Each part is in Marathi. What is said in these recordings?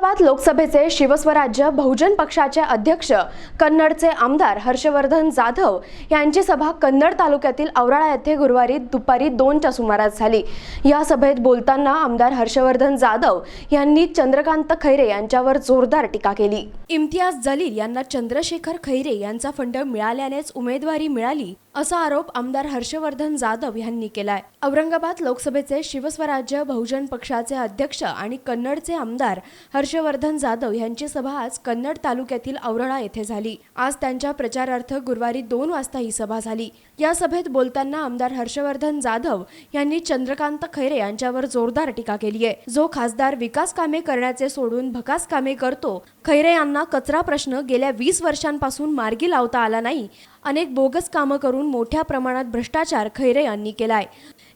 औरंगाबाद लोकसभेचे शिवस्वराज्य बहुजन पक्षाचे अध्यक्ष कन्नडचे आमदार हर्षवर्धन जाधव यांची सभा कन्नड तालुक्यातील औराळा येथे गुरुवारी दुपारी दोनच्या सुमारास झाली. या सभेत बोलताना आमदार हर्षवर्धन जाधव यांनी चंद्रकांत खैरे यांच्यावर जोरदार टीका केली. इम्तियाज जलील यांना चंद्रशेखर खैरे यांचा फंड मिळाल्यानेच उमेदवारी मिळाली असा आरोप आमदार हर्षवर्धन जाधव यांनी केलाय. औरंगाबाद लोकसभेचे शिवस्वराज्य बहुजन पक्षाचे अध्यक्ष आणि कन्नडचे आमदार हर्ष हर्षवर्धन जाधव यांची सभा आज कन्नड तालुक्यातील औरळा येथे झाली. आज त्यांच्या प्रचारार्थ गुरुवारी दोन वाजता ही सभा झाली. या सभेत बोलताना आमदार हर्षवर्धन जाधव यांनी चंद्रकांत खैरे यांच्यावर जोरदार टीका केली आहे. जो खासदार विकास कामे करण्याचे सोडून भकास कामे करतो खैरे यांना कचरा प्रश्न गेल्या वीस वर्षांपासून मार्गी लावता आला नाही. अनेक बोगस कामं करून मोठ्या प्रमाणात भ्रष्टाचार खैरे यांनी केलाय.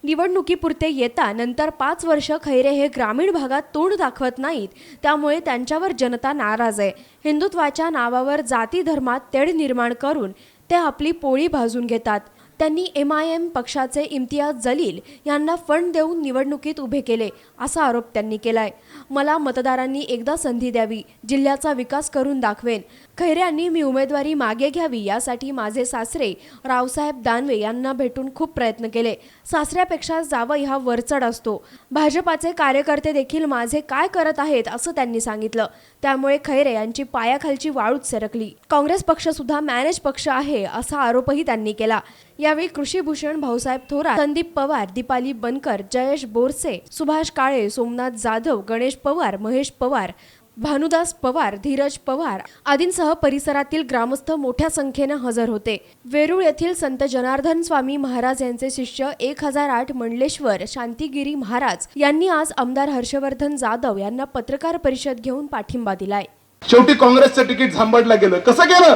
निवडणुकीपुरते येता नंतर पाच वर्ष खैरे हे ग्रामीण भागात तोंड दाखवत नाहीत. त्यामुळे त्यांच्यावर जनता नाराज आहे. हिंदुत्वाच्या नावावर जाती धर्मात तेढ निर्माण करून ते आपली पोळी भाजून घेतात. त्यांनी एम आय एम पक्षाचे इम्तियाज जलील यांना फंड देऊन निवडणुकीत उभे केले असा आरोप त्यांनी केलाय. मला मतदारांनी एकदा संधी द्यावी जिल्ह्याचा विकास करून दाखवेन. खैरे यांनी मी उमेदवारी मागे घ्यावी यासाठी माझे सासरे रावसाहेब दानवे यांना भेटून खूप प्रयत्न केले. सासऱ्यापेक्षा जावई हा वरचढ असतो. भाजपाचे कार्यकर्ते देखील माझे काय करत आहेत असं त्यांनी सांगितलं. त्यामुळे खैरे यांची पायाखालची वाळूच सरकली. काँग्रेस पक्ष सुद्धा मॅनेज पक्ष आहे असा आरोपही त्यांनी केला. यावेळी कृषीभूषण भाऊसाहेब थोरात संदीप पवार दीपाली बनकर जयेश बोरसे सुभाष काळे सोमनाथ जाधव गणेश पवार महेश पवार भानुदास पवार धीरज पवार आदींसह परिसरातील ग्रामस्थ मोठ्या संख्येनं हजर होते. वेरूळ येथील संत जनार्दन स्वामी महाराज यांचे शिष्य एक हजार आठ मंडलेश्वर शांतिगिरी महाराज यांनी आज आमदार हर्षवर्धन जाधव यांना पत्रकार परिषद घेऊन पाठिंबा दिलाय. शेवटी काँग्रेसचं तिकीट झांबडलं गेलं. कसं गेलं?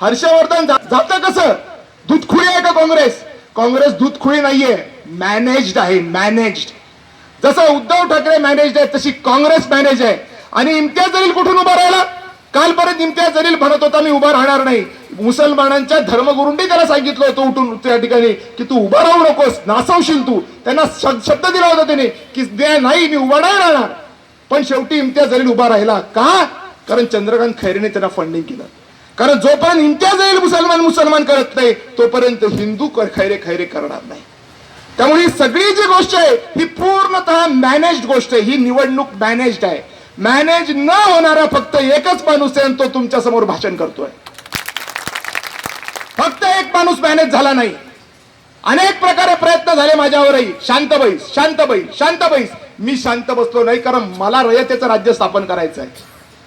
हर्षवर्धन जात कसं? दूधखुळी आहे का काँग्रेस? काँग्रेस दूधखुळी नाहीये. मॅनेज्ड आहे मॅनेज्ड. जसं उद्धव ठाकरे मॅनेज्ड आहे तशी काँग्रेस मॅनेज आहे. आणि इम्तियाज जलील कुठून उभा राहिला? काल परत इम्तियाज जलील म्हणत होता मी उभा राहणार नाही. मुसलमानांच्या धर्मगुरूंनी त्याला सांगितलं होतं उठून त्या ठिकाणी की तू उभा राहू नकोस नासवशील तू. त्यांना शब्द दिला होता त्याने की द्या नाही मी उभा नाही राहणार. पण शेवटी इम्तियाज जलील उभा राहिला. का? कारण चंद्रकांत खैरेने त्यांना फंडिंग केलं. कारण जोपर्यंत इम्तियाज जलील मुसलमान मुसलमान करत नाही तोपर्यंत हिंदू खैरे खैरे करणार नाही. त्यामुळे ही सगळी जी गोष्ट आहे ही पूर्णतः मॅनेज्ड गोष्ट आहे. ही निवडणूक मॅनेज्ड आहे. मॅनेज न होणारा फक्त एकच माणूस आहे आणि तो तुमच्यासमोर भाषण करतोय. फक्त एक माणूस मॅनेज झाला नाही. अनेक प्रकारे प्रयत्न झाले माझ्यावरही. शांत बैस शांत बैस शांत बैस. मी शांत बसलो नाही कारण मला रयतेचं राज्य स्थापन करायचं आहे.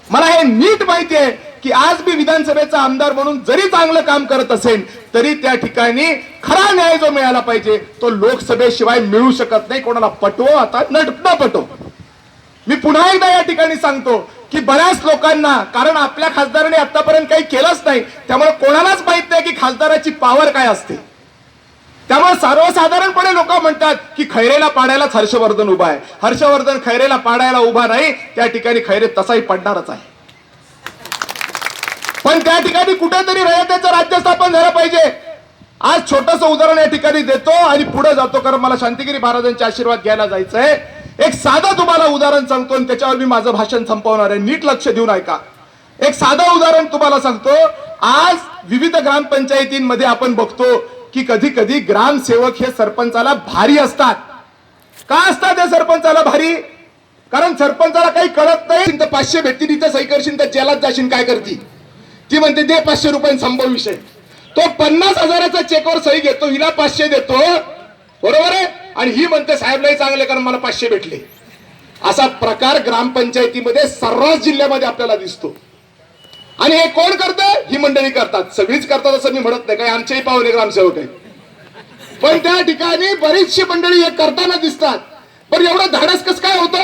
मला हे नीट माहिती आहे की आज मी विधानसभेचा आमदार म्हणून जरी चांगलं काम करत असेल तरी त्या ठिकाणी खरा न्याय जो मिळाला पाहिजे तो लोकसभेशिवाय मिळू शकत नाही. कोणाला पटवो आता न न पटो मी पुन्हा एकदा या ठिकाणी सांगतो की बऱ्याच लोकांना कारण आपल्या खासदाराने आतापर्यंत काही केलंच नाही त्यामुळे कोणालाच माहीत नाही की खासदाराची पावर काय असते. त्यामुळे सर्वसाधारणपणे लोक म्हणतात की खैरेला पाडायलाच हर्षवर्धन उभा आहे. हर्षवर्धन खैरेला पाडायला उभा नाही त्या ठिकाणी खैरे तसाही पडणारच आहे. पण त्या ठिकाणी कुठेतरी रयतेचं राज्य स्थापन झालं पाहिजे. आज छोटस उदाहरण या ठिकाणी देतो आणि पुढे जातो कारण मला शांतिगिरी महाराजांचे आशीर्वाद घ्यायला जायचंय. एक साधं तुम्हाला उदाहरण सांगतो आणि त्याच्यावर मी माझं भाषण संपवणार आहे. नीट लक्ष देऊन ऐका. एक साधं उदाहरण तुम्हाला सांगतो. आज विविध ग्रामपंचायतींमध्ये आपण बघतो की कधी कधी ग्रामसेवक हे सरपंचाला भारी असतात. का असतात त्या सरपंचाला भारी? कारण सरपंचाला काही कळत नाही. तर पाचशे भेटतील इथं सही करशील तर जेलात जाशील काय करती? ती म्हणते दे पाचशे रुपये संभव विषय. तो पन्नास हजाराचा चेकवर सही घेतो हिला पाचशे देतो. बरोबर आहे? आणि ही म्हणते साहेबलाही चांगले कारण मला पाचशे भेटले. असा प्रकार ग्रामपंचायतीमध्ये सर्रास जिल्ह्यामध्ये आपल्याला दिसतो. आणि हे कोण करतं? ही मंडळी करतात. सगळीच करतात असं मी म्हणत नाही. काही आमचेही पाहुणे ग्रामसेवक आहे पण त्या ठिकाणी बरीचशी मंडळी हे करताना दिसतात. पण एवढं धाडस कसं काय होतं?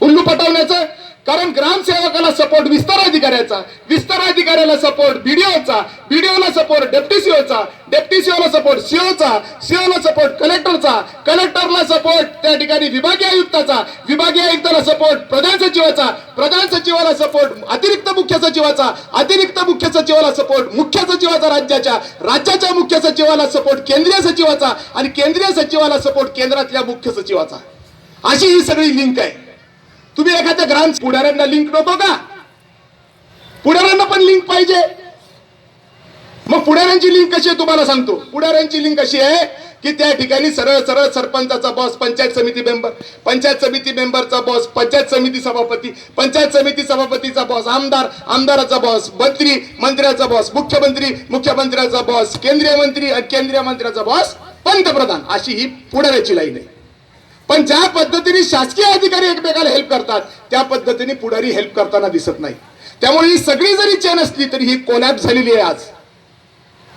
उल्लू पटवण्याचं? कारण ग्रामसेवकाला सपोर्ट विस्तार अधिकाऱ्याचा विस्तार अधिकाऱ्याला सपोर्ट बीडीओचा बीडीओला सपोर्ट डेप्टी सीओचा डेप्टी सीओला सपोर्ट सीओचा सीओला सपोर्ट कलेक्टरचा कलेक्टरला सपोर्ट त्या ठिकाणी विभागीय आयुक्ताचा विभागीय आयुक्ताला सपोर्ट प्रधान सचिवाचा प्रधान सचिवाला सपोर्ट अतिरिक्त मुख्य सचिवाचा अतिरिक्त मुख्य सचिवाला सपोर्ट मुख्य सचिवाचा राज्याच्या राज्याच्या मुख्य सचिवाला सपोर्ट केंद्रीय सचिवाचा आणि केंद्रीय सचिवाला सपोर्ट केंद्रातल्या मुख्य सचिवाचा. अशी ही सगळी लिंक आहे. तुम्ही एखाद्या ग्राम पुढाऱ्यांना लिंक नको का? पुढाऱ्यांना पण लिंक पाहिजे. मग पुढाऱ्यांची लिंक कशी आहे तुम्हाला सांगतो. पुढाऱ्यांची लिंक अशी आहे की त्या ठिकाणी सरळ सरळ सरपंचाचा बॉस पंचायत समिती मेंबर पंचायत समिती मेंबरचा बॉस पंचायत समिती सभापती पंचायत समिती सभापतीचा बॉस आमदार आमदाराचा बॉस मंत्री मंत्र्याचा बॉस मुख्यमंत्री मुख्यमंत्र्याचा बॉस केंद्रीय मंत्री आणि केंद्रीय मंत्र्याचा बॉस पंतप्रधान. अशी ही पुढाऱ्याची लाईन आहे. पण ज्या पद्धतीने शासकीय अधिकारी एकमेकाला हेल्प करतात त्या पद्धतीने पुढारी हेल्प करताना दिसत नाही. त्यामुळे ही सगळी जरी चेन असली तरी ही कोलॅप झालेली आहे आज.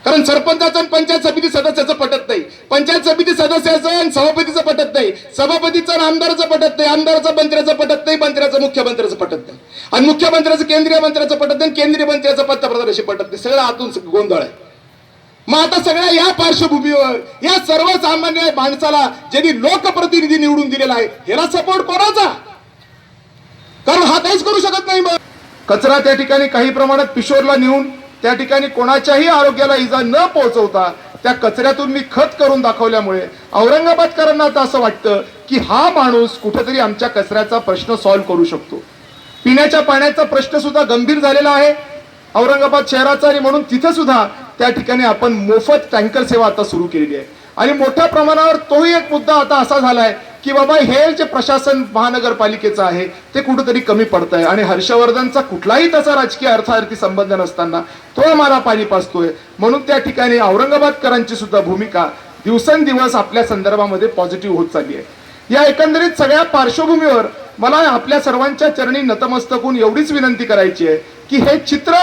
कारण सरपंचाचं आणि पंचायत समिती सदस्याचं पटत नाही. पंचायत समिती सदस्याचं आणि सभापतीचं पटत नाही. सभापतीचं आणि आमदाराचं पटत नाही. आमदाराचं मंत्र्याचं पटत नाही. मंत्र्याचं मुख्यमंत्र्याचं पटत नाही. आणि मुख्यमंत्र्याचं केंद्रीय मंत्र्याचं पटत नाही. केंद्रीय मंत्र्याचं पंतप्रधानाशी पटत नाही. सगळं आतून गोंधळ आहे. मग आता सगळ्या या पार्श्वभूमीवर या सर्वसामान्य माणसाला ज्यांनी लोकप्रतिनिधी निवडून दिलेला आहे ह्याला सपोर्ट कोणाचा? कारण हा काहीच करू शकत नाही मग. कचरा त्या ठिकाणी काही प्रमाणात पिशोरला नेऊन त्या ठिकाणी कोणाच्याही आरोग्याला इजा न पोहोचवता त्या कचऱ्यातून मी खत करून दाखवल्यामुळे औरंगाबादकरांना आता असं वाटतं की हा माणूस कुठेतरी आमच्या कचऱ्याचा प्रश्न सॉल्व्ह करू शकतो. पिण्याच्या पाण्याचा प्रश्न सुद्धा गंभीर झालेला आहे. औरंगाबाद शहराचा आणि म्हणून तिथे सुद्धा त्या ठिकाणी आपण मोफत टँकर सेवा आता सुरू केलेली आहे. आणि मोठ्या प्रमाणावर तोही एक मुद्दा आता असा झालाय की बाबा हे जे प्रशासन महानगरपालिकेचं आहे ते कुठंतरी कमी पडत आहे आणि हर्षवर्धनचा कुठलाही तसा राजकीय अर्थार्थी संबंध नसताना तो आम्हाला पाणी पाचतोय म्हणून त्या ठिकाणी औरंगाबादकरांची सुद्धा भूमिका दिवसेंदिवस आपल्या संदर्भामध्ये पॉझिटिव्ह होत चालली आहे. या एकंदरीत सगळ्या पार्श्वभूमीवर मला आपल्या सर्वांच्या चरणी नतमस्तक होऊन एवढीच विनंती करायची आहे की हे चित्र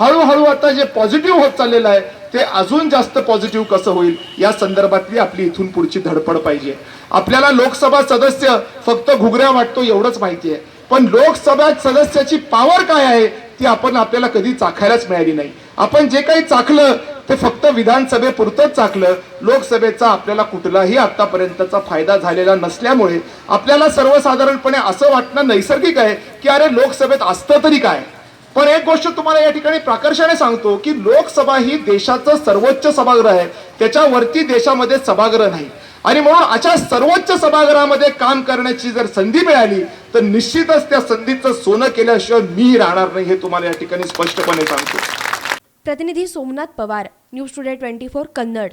हळूहळू आता जे पॉझिटिव्ह होत चाललेलं आहे ते अजून जास्त पॉझिटिव्ह कसं होईल? या संदर्भातली आपली इथून पुढची धडपड पाहिजे. आपल्याला लोकसभा सदस्य फक्त घुगऱ्या वाटतो एवढंच माहिती आहे. पण लोकसभा सदस्याची पॉवर काय आहे ती आपण आपल्याला कधी चाखायलाच मिळाली नाही. आपण जे काही चाखलं ते फक्त विधानसभेपुरतंच चाकलं लोकसभेचा आपल्याला कुठलाही आतापर्यंतचा फायदा झालेला नसल्यामुळे आपल्याला सर्वसाधारणपणे असं वाटणं नैसर्गिक आहे की अरे लोकसभेत असतं तरी काय? पण एक गोष्ट तुम्हाला या ठिकाणी प्राकर्षाने सांगतो की लोकसभा ही देशाचं सर्वोच्च सभागृह आहे. त्याच्यावरती देशामध्ये सभागृह नाही. आणि म्हणून अशा सर्वोच्च सभागृहामध्ये काम करण्याची जर संधी मिळाली तर निश्चितच त्या संधीचं सोनं केल्याशिवाय मी राहणार नाही हे तुम्हाला या ठिकाणी स्पष्टपणे सांगतो. प्रतिनिधी Somnath Pawar news today twenty four Kannad.